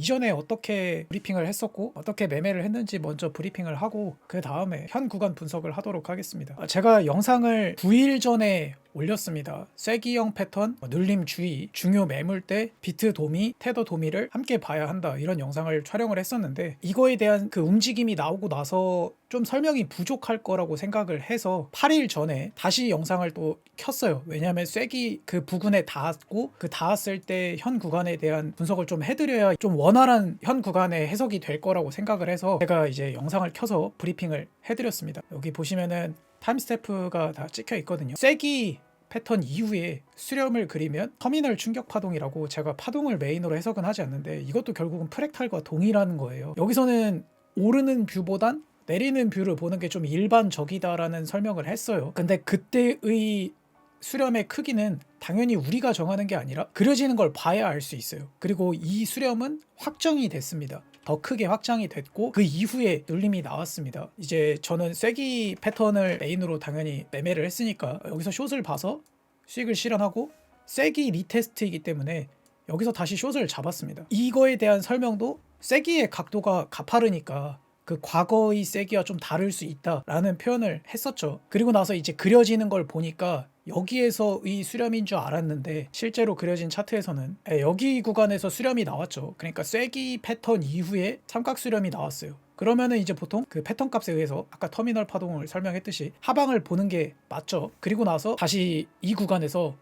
이전에 어떻게 브리핑을 했었고 어떻게 매매를 했는지 먼저 브리핑을 하고 그 다음에 현 구간 분석을 하도록 하겠습니다. 아, 제가 영상을 9일 전에 올렸습니다. 쐐기형 패턴, 뭐 눌림 주의, 중요 매물대, 비트 도미, 테더 도미를 함께 봐야 한다 이런 영상을 촬영을 했었는데 이거에 대한 그 움직임이 나오고 나서 좀 설명이 부족할 거라고 생각을 해서 8일 전에 다시 영상을 또 켰어요. 왜냐하면 쐐기 그 부근에 닿았고 그 닿았을 때 현 구간에 대한 분석을 좀 해드려야 좀 원활한 현 구간의 해석이 될 거라고 생각을 해서 제가 이제 영상을 켜서 브리핑을 해드렸습니다. 여기 보시면은 타임스태프가 다 찍혀 있거든요. 쐐기 패턴 이후에 수렴을 그리면 터미널 충격 파동이라고 제가 파동을 메인으로 해석은 하지 않는데 이것도 결국은 프랙탈과 동일한 거예요. 여기서는 오르는 뷰보단 내리는 뷰를 보는 게 좀 일반적이다라는 설명을 했어요. 근데 그때의 수렴의 크기는 당연히 우리가 정하는 게 아니라 그려지는 걸 봐야 알 수 있어요. 그리고 이 수렴은 확정이 됐습니다. 더 크게 확장이 됐고 그 이후에 눌림이 나왔습니다. 이제 저는 쐐기 패턴을 메인으로 당연히 매매를 했으니까 여기서 숏을 봐서 수익을 실현하고 쐐기 리테스트이기 때문에 여기서 다시 숏을 잡았습니다. 이거에 대한 설명도 쐐기의 각도가 가파르니까 그 과거의 쐐기와 좀 다를 수 있다라는 표현을 했었죠. 그리고 나서 이제 그려지는 걸 보니까 여기에서의 수렴인 줄 알았는데 실제로 그려진 차트에서는 예, 여기 구간에서 수렴이 나왔죠. 그러니까 쐐기 패턴 이후에 삼각 수렴이 나왔어요. 그러면은 이제 보통 그 패턴 값에 의해서 아까 터미널 파동을 설명했듯이 하방을 보는 게 맞죠. 그리고 나서 다시 이 구간에서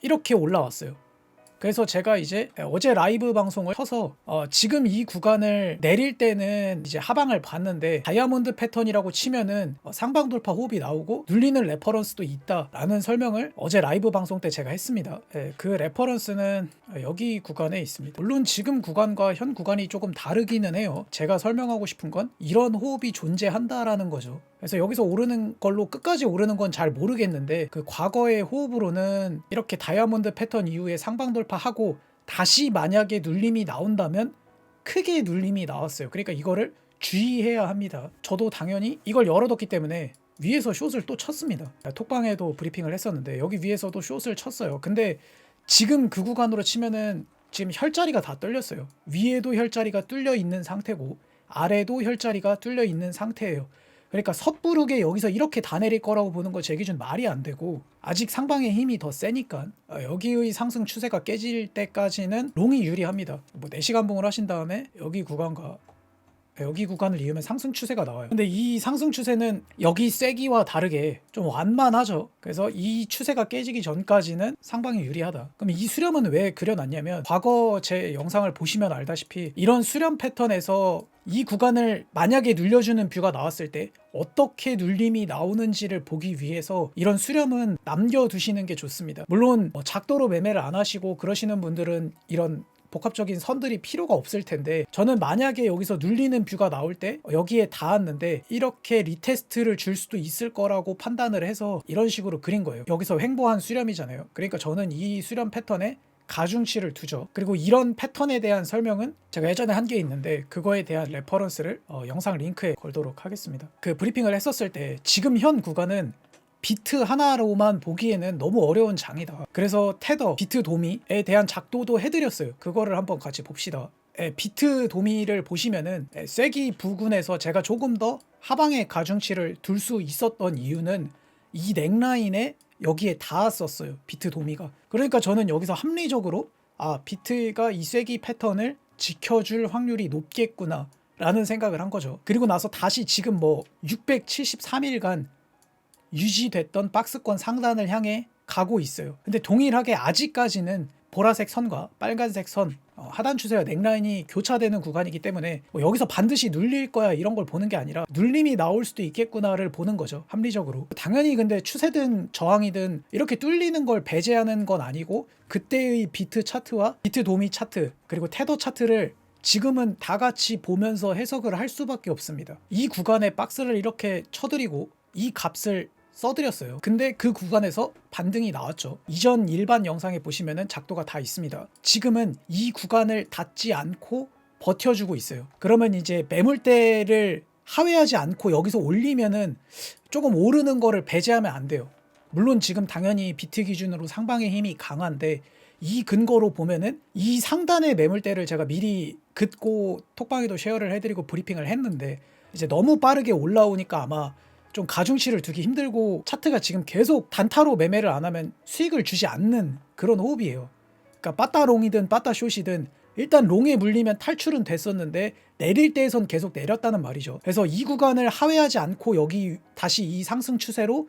이렇게 올라왔어요. 그래서 제가 이제 어제 라이브 방송을 켜서 어, 지금 이 구간을 내릴 때는 이제 하방을 봤는데 다이아몬드 패턴이라고 치면은 어, 상방 돌파 호흡이 나오고 눌리는 레퍼런스도 있다라는 설명을 어제 라이브 방송 때 제가 했습니다. 예, 그 레퍼런스는 여기 구간에 있습니다. 물론 지금 구간과 현 구간이 조금 다르기는 해요. 제가 설명하고 싶은 건 이런 호흡이 존재한다라는 거죠. 그래서 여기서 오르는 걸로 끝까지 오르는 건 잘 모르겠는데 그 과거의 호흡으로는 이렇게 다이아몬드 패턴 이후에 상방 돌파하고 다시 만약에 눌림이 나온다면 크게 눌림이 나왔어요. 그러니까 이거를 주의해야 합니다. 저도 당연히 이걸 열어뒀기 때문에 위에서 숏을 또 쳤습니다. 톡방에도 브리핑을 했었는데 여기 위에서도 숏을 쳤어요. 근데 지금 그 구간으로 치면은 지금 혈자리가 다 뚫렸어요. 위에도 혈자리가 뚫려 있는 상태고 아래도 혈자리가 뚫려 있는 상태예요. 그러니까 섣부르게 여기서 이렇게 다 내릴 거라고 보는 거 제 기준 말이 안 되고 아직 상방의 힘이 더 세니까 어, 여기의 상승 추세가 깨질 때까지는 롱이 유리합니다. 뭐 4시간 봉을 하신 다음에 여기 구간과 여기 구간을 이으면 상승 추세가 나와요. 근데 이 상승 추세는 여기 세기와 다르게 좀 완만하죠. 그래서 이 추세가 깨지기 전까지는 상방이 유리하다. 그럼 이 수렴은 왜 그려놨냐면 과거 제 영상을 보시면 알다시피 이런 수렴 패턴에서 이 구간을 만약에 눌려주는 뷰가 나왔을 때 어떻게 눌림이 나오는지를 보기 위해서 이런 수렴은 남겨두시는 게 좋습니다. 물론 뭐 작도로 매매를 안 하시고 그러시는 분들은 이런 복합적인 선들이 필요가 없을 텐데 저는 만약에 여기서 눌리는 뷰가 나올 때 여기에 닿았는데 이렇게 리테스트를 줄 수도 있을 거라고 판단을 해서 이런 식으로 그린 거예요. 여기서 횡보한 수렴이잖아요. 그러니까 저는 이 수렴 패턴에 가중치를 두죠. 그리고 이런 패턴에 대한 설명은 제가 예전에 한 게 있는데 그거에 대한 레퍼런스를 어, 영상 링크에 걸도록 하겠습니다. 그 브리핑을 했었을 때 지금 현 구간은 비트 하나로만 보기에는 너무 어려운 장이다. 그래서 테더, 비트 도미에 대한 작도도 해드렸어요. 그거를 한번 같이 봅시다. 에, 비트 도미를 보시면은 에, 쐐기 부근에서 제가 조금 더 하방의 가중치를 둘 수 있었던 이유는 이 넥라인에 여기에 닿았었어요. 비트 도미가. 그러니까 저는 여기서 합리적으로 아 비트가 이 쐐기 패턴을 지켜줄 확률이 높겠구나. 라는 생각을 한 거죠. 그리고 나서 다시 지금 뭐 673일간 유지됐던 박스권 상단을 향해 가고 있어요. 근데 동일하게 아직까지는 보라색 선과 빨간색 선 어, 하단 추세와 넥라인이 교차되는 구간이기 때문에 뭐 여기서 반드시 눌릴 거야 이런 걸 보는 게 아니라 눌림이 나올 수도 있겠구나를 보는 거죠 합리적으로. 당연히 근데 추세든 저항이든 이렇게 뚫리는 걸 배제하는 건 아니고 그때의 비트 차트와 비트 도미 차트 그리고 테더 차트를 지금은 다 같이 보면서 해석을 할 수밖에 없습니다. 이 구간에 박스를 이렇게 쳐드리고 이 값을 써드렸어요. 근데 그 구간에서 반등이 나왔죠. 이전 일반 영상에 보시면은 작도가 다 있습니다. 지금은 이 구간을 닿지 않고 버텨주고 있어요. 그러면 이제 매물대를 하회하지 않고 여기서 올리면은 조금 오르는 거를 배제하면 안 돼요. 물론 지금 당연히 비트 기준으로 상방의 힘이 강한데 이 근거로 보면은 이 상단의 매물대를 제가 미리 긋고 톡방에도 쉐어를 해드리고 브리핑을 했는데 이제 너무 빠르게 올라오니까 아마 좀 가중치를 두기 힘들고 차트가 지금 계속 단타로 매매를 안 하면 수익을 주지 않는 그런 호흡이에요. 그러니까 빠따롱이든 빠따숏이든 일단 롱에 물리면 탈출은 됐었는데 내릴 때에선 계속 내렸다는 말이죠. 그래서 이 구간을 하회하지 않고 여기 다시 이 상승 추세로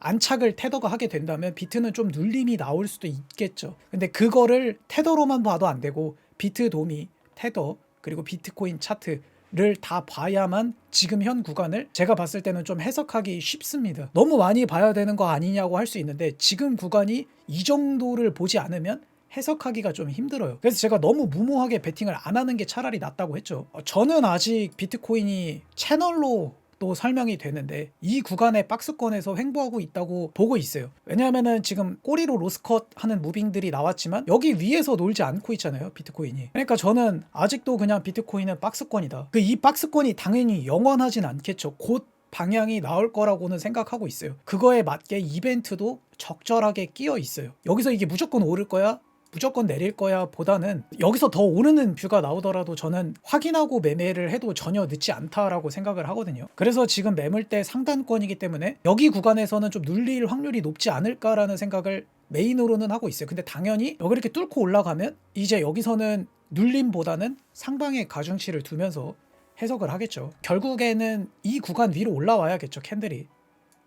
안착을 테더가 하게 된다면 비트는 좀 눌림이 나올 수도 있겠죠. 근데 그거를 테더로만 봐도 안 되고 비트 도미, 테더 그리고 비트코인 차트 를다 봐야만 지금 현 구간을 제가 봤을 때는 좀 해석하기 쉽습니다. 너무 많이 봐야 되는 거 아니냐고 할 수 있는데 지금 구간이 이 정도를 보지 않으면 해석하기가 좀 힘들어요. 그래서 제가 너무 무모하게 베팅을 안 하는 게 차라리 낫다고 했죠. 어, 저는 아직 비트코인이 채널로 또 설명이 되는데 이 구간의 박스권에서 횡보하고 있다고 보고 있어요. 왜냐하면은 지금 꼬리로 로스컷 하는 무빙들이 나왔지만 여기 위에서 놀지 않고 있잖아요. 비트코인이. 그러니까 저는 아직도 그냥 비트코인은 박스권이다. 그 이 박스권이 당연히 영원하진 않겠죠. 곧 방향이 나올 거라고는 생각하고 있어요. 그거에 맞게 이벤트도 적절하게 끼어 있어요. 여기서 이게 무조건 오를 거야? 무조건 내릴 거야 보다는 여기서 더 오르는 뷰가 나오더라도 저는 확인하고 매매를 해도 전혀 늦지 않다라고 생각을 하거든요. 그래서 지금 매물대 상단권이기 때문에 여기 구간에서는 좀 눌릴 확률이 높지 않을까라는 생각을 메인으로는 하고 있어요. 근데 당연히 여기 이렇게 뚫고 올라가면 이제 여기서는 눌림보다는 상방의 가중치를 두면서 해석을 하겠죠. 결국에는 이 구간 위로 올라와야겠죠, 캔들이.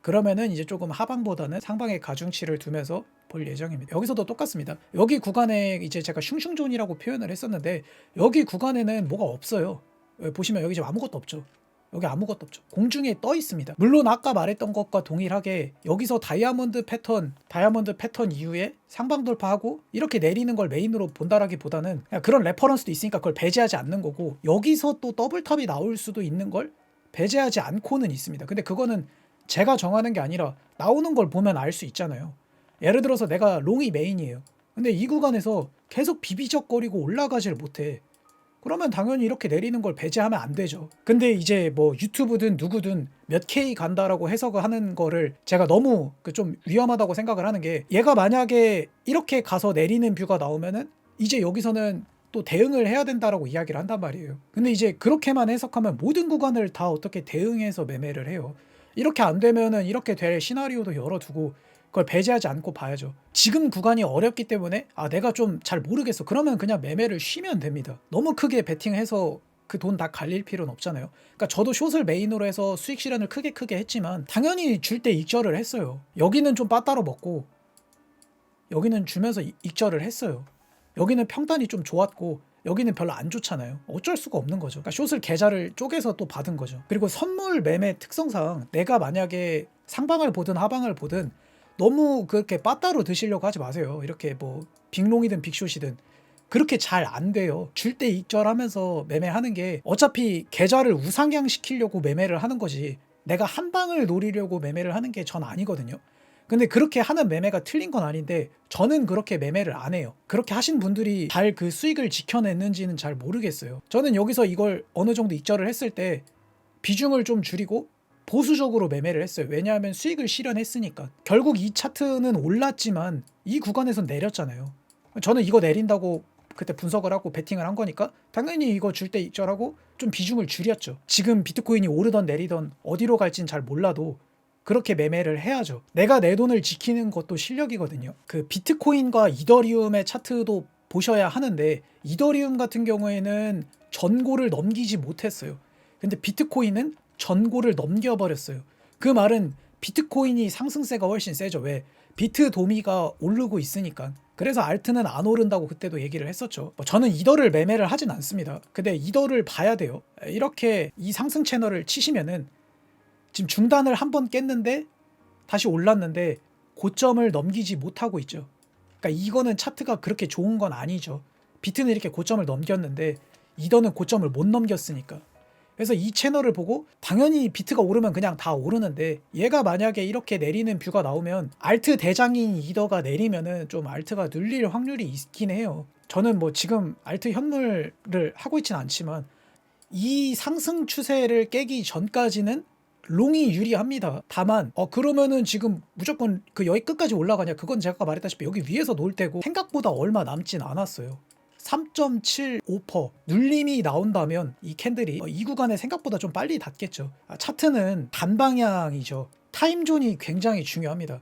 그러면은 이제 조금 하방보다는 상방의 가중치를 두면서 볼 예정입니다. 여기서도 똑같습니다. 여기 구간에 이제 제가 슝슝존이라고 표현을 했었는데 여기 구간에는 뭐가 없어요. 여기 보시면 여기 지금 아무것도 없죠. 여기 아무것도 없죠. 공중에 떠 있습니다. 물론 아까 말했던 것과 동일하게 여기서 다이아몬드 패턴, 다이아몬드 패턴 이후에 상방 돌파하고 이렇게 내리는 걸 메인으로 본다라기보다는 그런 레퍼런스도 있으니까 그걸 배제하지 않는 거고 여기서 또 더블 탑이 나올 수도 있는 걸 배제하지 않고는 있습니다. 근데 그거는 제가 정하는 게 아니라 나오는 걸 보면 알 수 있잖아요. 예를 들어서 내가 롱이 메인이에요. 근데 이 구간에서 계속 비비적거리고 올라가질 못해. 그러면 당연히 이렇게 내리는 걸 배제하면 안 되죠. 근데 이제 뭐 유튜브든 누구든 몇 K 간다라고 해석을 하는 거를 제가 너무 그 좀 위험하다고 생각을 하는 게 얘가 만약에 이렇게 가서 내리는 뷰가 나오면은 이제 여기서는 또 대응을 해야 된다라고 이야기를 한단 말이에요. 근데 이제 그렇게만 해석하면 모든 구간을 다 어떻게 대응해서 매매를 해요. 이렇게 안 되면은 이렇게 될 시나리오도 열어두고 그걸 배제하지 않고 봐야죠. 지금 구간이 어렵기 때문에 아 내가 좀 잘 모르겠어. 그러면 그냥 매매를 쉬면 됩니다. 너무 크게 베팅해서 그 돈 다 갈릴 필요는 없잖아요. 그러니까 저도 숏을 메인으로 해서 수익 실현을 크게 크게 했지만 당연히 줄 때 익절을 했어요. 여기는 좀 빠따로 먹고 여기는 주면서 이- 익절을 했어요. 여기는 평단이 좀 좋았고 여기는 별로 안 좋잖아요. 어쩔 수가 없는 거죠. 그러니까 숏을 계좌를 쪼개서 또 받은 거죠. 그리고 선물 매매 특성상 내가 만약에 상방을 보든 하방을 보든 너무 그렇게 빠따로 드시려고 하지 마세요. 이렇게 뭐 빅롱이든 빅숏이든 그렇게 잘 안 돼요. 줄 때 익절하면서 매매하는 게 어차피 계좌를 우상향 시키려고 매매를 하는 거지. 내가 한 방을 노리려고 매매를 하는 게 전 아니거든요. 근데 그렇게 하는 매매가 틀린 건 아닌데 저는 그렇게 매매를 안 해요. 그렇게 하신 분들이 잘 그 수익을 지켜냈는지는 잘 모르겠어요. 저는 여기서 이걸 어느 정도 익절을 했을 때 비중을 좀 줄이고 보수적으로 매매를 했어요. 왜냐하면 수익을 실현했으니까. 결국 이 차트는 올랐지만 이 구간에선 내렸잖아요. 저는 이거 내린다고 그때 분석을 하고 베팅을 한 거니까 당연히 이거 줄 때 익절하고 좀 비중을 줄였죠. 지금 비트코인이 오르던 내리던 어디로 갈진 잘 몰라도 그렇게 매매를 해야죠. 내가 내 돈을 지키는 것도 실력이거든요. 그 비트코인과 이더리움의 차트도 보셔야 하는데 이더리움 같은 경우에는 전고를 넘기지 못했어요. 근데 비트코인은 전고를 넘겨버렸어요. 그 말은 비트코인이 상승세가 훨씬 세죠. 왜? 비트 도미가 오르고 있으니까. 그래서 알트는 안 오른다고 그때도 얘기를 했었죠. 뭐 저는 이더를 매매를 하진 않습니다. 근데 이더를 봐야 돼요. 이렇게 이 상승 채널을 치시면은 지금 중단을 한 번 깼는데 다시 올랐는데 고점을 넘기지 못하고 있죠. 그러니까 이거는 차트가 그렇게 좋은 건 아니죠. 비트는 이렇게 고점을 넘겼는데 이더는 고점을 못 넘겼으니까. 그래서 이 채널을 보고 당연히 비트가 오르면 그냥 다 오르는데 얘가 만약에 이렇게 내리는 뷰가 나오면 알트 대장인 이더가 내리면은 좀 알트가 눌릴 확률이 있긴 해요. 저는 뭐 지금 알트 현물을 하고 있진 않지만 이 상승 추세를 깨기 전까지는 롱이 유리합니다. 다만 어 그러면은 지금 무조건 그 여기 끝까지 올라가냐? 그건 제가 말했다시피 여기 위에서 놀 때고 생각보다 얼마 남진 않았어요. 3.75% 눌림이 나온다면 이 캔들이 어, 이 구간에 생각보다 좀 빨리 닿겠죠. 아, 차트는 단방향이죠. 타임존이 굉장히 중요합니다.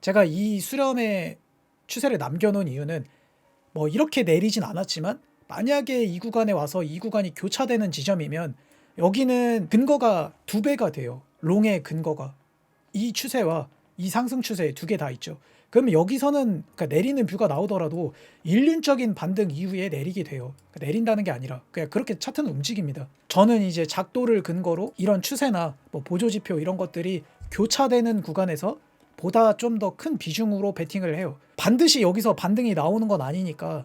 제가 이 수렴의 추세를 남겨놓은 이유는 뭐 이렇게 내리진 않았지만 만약에 이 구간에 와서 이 구간이 교차되는 지점이면 여기는 근거가 두 배가 돼요. 롱의 근거가 이 추세와 이 상승 추세 두 개 다 있죠. 그러면 여기서는 그러니까 내리는 뷰가 나오더라도 일륜적인 반등 이후에 내리게 돼요. 그러니까 내린다는 게 아니라 그냥 그렇게 차트는 움직입니다. 저는 이제 작도를 근거로 이런 추세나 뭐 보조 지표 이런 것들이 교차되는 구간에서 보다 좀 더 큰 비중으로 베팅을 해요. 반드시 여기서 반등이 나오는 건 아니니까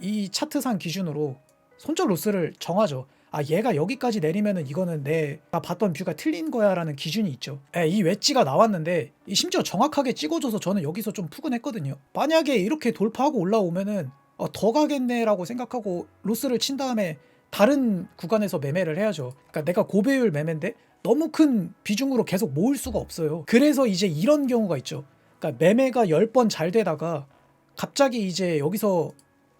이 차트상 기준으로 손절 로스를 정하죠. 아 얘가 여기까지 내리면은 이거는 내가 봤던 뷰가 틀린 거야라는 기준이 있죠. 예, 이 웨지가 나왔는데 이 심지어 정확하게 찍어줘서 저는 여기서 좀 푸근했거든요. 만약에 이렇게 돌파하고 올라오면은 어, 더 가겠네라고 생각하고 로스를 친 다음에 다른 구간에서 매매를 해야죠. 그러니까 내가 고배율 매매인데 너무 큰 비중으로 계속 모을 수가 없어요. 그래서 이제 이런 경우가 있죠. 그러니까 매매가 10번 잘 되다가 갑자기 이제 여기서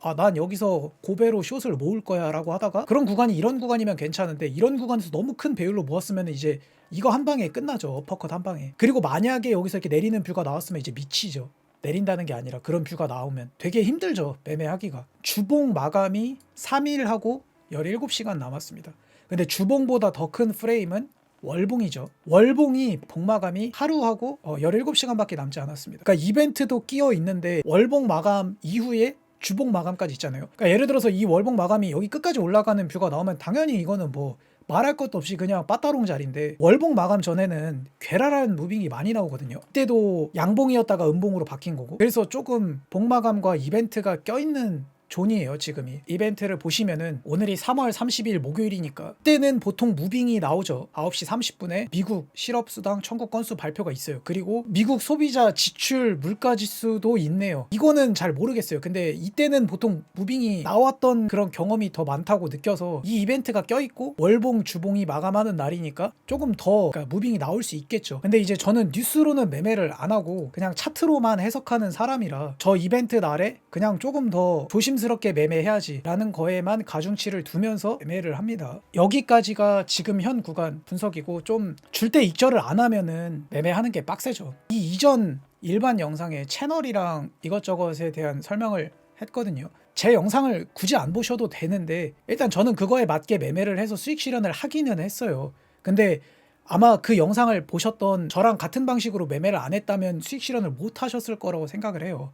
아, 난 여기서 고배로 숏을 모을 거야 라고 하다가 그런 구간이 이런 구간이면 괜찮은데 이런 구간에서 너무 큰 배율로 모았으면 이제 이거 한 방에 끝나죠. 어퍼컷 한 방에. 그리고 만약에 여기서 이렇게 내리는 뷰가 나왔으면 이제 미치죠. 내린다는 게 아니라 그런 뷰가 나오면 되게 힘들죠. 매매하기가. 주봉 마감이 3일하고 17시간 남았습니다. 근데 주봉보다 더 큰 프레임은 월봉이죠. 월봉이 복마감이 하루하고 어, 17시간밖에 남지 않았습니다. 그러니까 이벤트도 끼어 있는데 월봉 마감 이후에 주봉 마감까지 있잖아요. 그러니까 예를 들어서 이 월봉 마감이 여기 끝까지 올라가는 뷰가 나오면 당연히 이거는 뭐 말할 것도 없이 그냥 빠따롱 자리인데 월봉 마감 전에는 괴랄한 무빙이 많이 나오거든요. 그때도 양봉이었다가 음봉으로 바뀐 거고 그래서 조금 복마감과 이벤트가 껴있는 존이에요 지금이. 이벤트를 보시면은 오늘이 3월 30일 목요일이니까 그때는 보통 무빙이 나오죠. 9시 30분에 미국 실업수당 청구 건수 발표가 있어요. 그리고 미국 소비자 지출 물가지수도 있네요. 이거는 잘 모르겠어요. 근데 이때는 보통 무빙이 나왔던 그런 경험이 더 많다고 느껴서 이 이벤트가 껴있고 월봉 주봉이 마감하는 날이니까 조금 더 그러니까 무빙이 나올 수 있겠죠. 근데 이제 저는 뉴스로는 매매를 안 하고 그냥 차트로만 해석하는 사람이라 저 이벤트 날에 그냥 조금 더 조심 스럽게 매매해야지라는 거에만 가중치를 두면서 매매를 합니다. 여기까지가 지금 현 구간 분석이고 좀 줄 때 익절을 안 하면은 매매하는 게 빡세죠. 이 이전 일반 영상에 채널이랑 이것저것에 대한 설명을 했거든요. 제 영상을 굳이 안 보셔도 되는데 일단 저는 그거에 맞게 매매를 해서 수익 실현을 하기는 했어요. 근데 아마 그 영상을 보셨던 저랑 같은 방식으로 매매를 안 했다면 수익 실현을 못 하셨을 거라고 생각을 해요.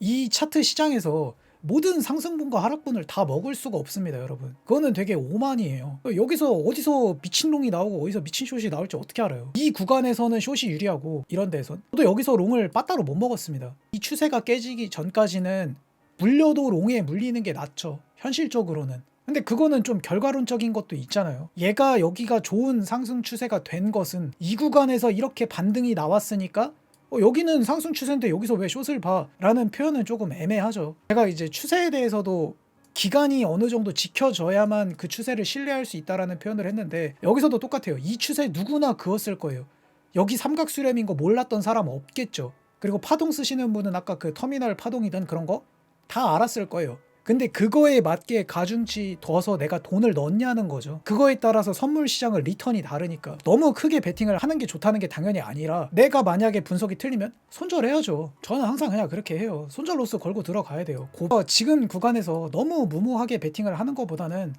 이 차트 시장에서 모든 상승분과 하락분을 다 먹을 수가 없습니다, 여러분. 그거는 되게 오만이에요. 여기서 어디서 미친 롱이 나오고 어디서 미친 숏이 나올지 어떻게 알아요? 이 구간에서는 숏이 유리하고 이런 데선 저도 여기서 롱을 빠따로 못 먹었습니다. 이 추세가 깨지기 전까지는 물려도 롱에 물리는 게 낫죠. 현실적으로는. 근데 그거는 좀 결과론적인 것도 있잖아요. 얘가 여기가 좋은 상승 추세가 된 것은 이 구간에서 이렇게 반등이 나왔으니까 어, 여기는 상승 추세인데 여기서 왜 숏을 봐? 라는 표현은 조금 애매하죠. 제가 이제 추세에 대해서도 기간이 어느 정도 지켜져야만 그 추세를 신뢰할 수 있다라는 표현을 했는데 여기서도 똑같아요. 이 추세 누구나 그었을 거예요. 여기 삼각 수렴인 거 몰랐던 사람 없겠죠. 그리고 파동 쓰시는 분은 아까 그 터미널 파동이든 그런 거 다 알았을 거예요. 근데 그거에 맞게 가중치 둬서 내가 돈을 넣냐는 거죠. 그거에 따라서 선물 시장을 리턴이 다르니까 너무 크게 베팅을 하는 게 좋다는 게 당연히 아니라 내가 만약에 분석이 틀리면 손절해야죠. 저는 항상 그냥 그렇게 해요. 손절 로스 걸고 들어가야 돼요. 고, 지금 구간에서 너무 무모하게 베팅을 하는 것보다는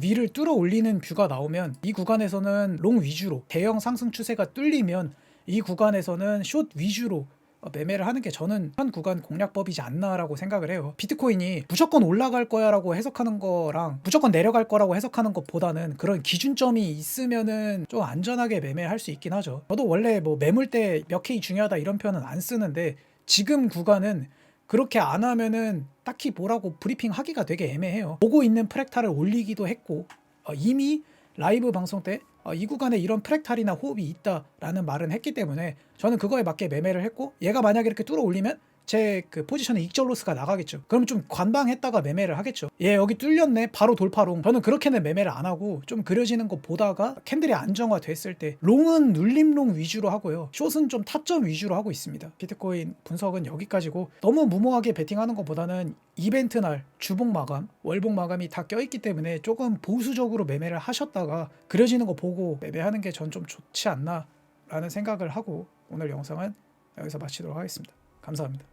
위를 뚫어 올리는 뷰가 나오면 이 구간에서는 롱 위주로 대형 상승 추세가 뚫리면 이 구간에서는 숏 위주로 어, 매매를 하는 게 저는 현 구간 공략법이지 않나라고 생각을 해요. 비트코인이 무조건 올라갈 거야라고 해석하는 거랑 무조건 내려갈 거라고 해석하는 것보다는 그런 기준점이 있으면은 좀 안전하게 매매할 수 있긴 하죠. 저도 원래 뭐 매물대 몇 K 중요하다 이런 표현은 안 쓰는데 지금 구간은 그렇게 안 하면은 딱히 뭐라고 브리핑 하기가 되게 애매해요. 보고 있는 프랙탈을 올리기도 했고 어, 이미 라이브 방송 때 어, 이 구간에 이런 프랙탈이나 호흡이 있다라는 말은 했기 때문에 저는 그거에 맞게 매매를 했고 얘가 만약에 이렇게 뚫어 올리면 제 그 포지션에 익절 로스가 나가겠죠. 그럼 좀 관방했다가 매매를 하겠죠. 얘 여기 뚫렸네. 바로 돌파롱. 저는 그렇게는 매매를 안 하고 좀 그려지는 거 보다가 캔들이 안정화 됐을 때 롱은 눌림롱 위주로 하고요. 숏은 좀 타점 위주로 하고 있습니다. 비트코인 분석은 여기까지고 너무 무모하게 베팅하는 것보다는 이벤트 날 주봉 마감, 월봉 마감이 다 껴있기 때문에 조금 보수적으로 매매를 하셨다가 그려지는 거 보고 매매하는 게 전 좀 좋지 않나 라는 생각을 하고 오늘 영상은 여기서 마치도록 하겠습니다. 감사합니다.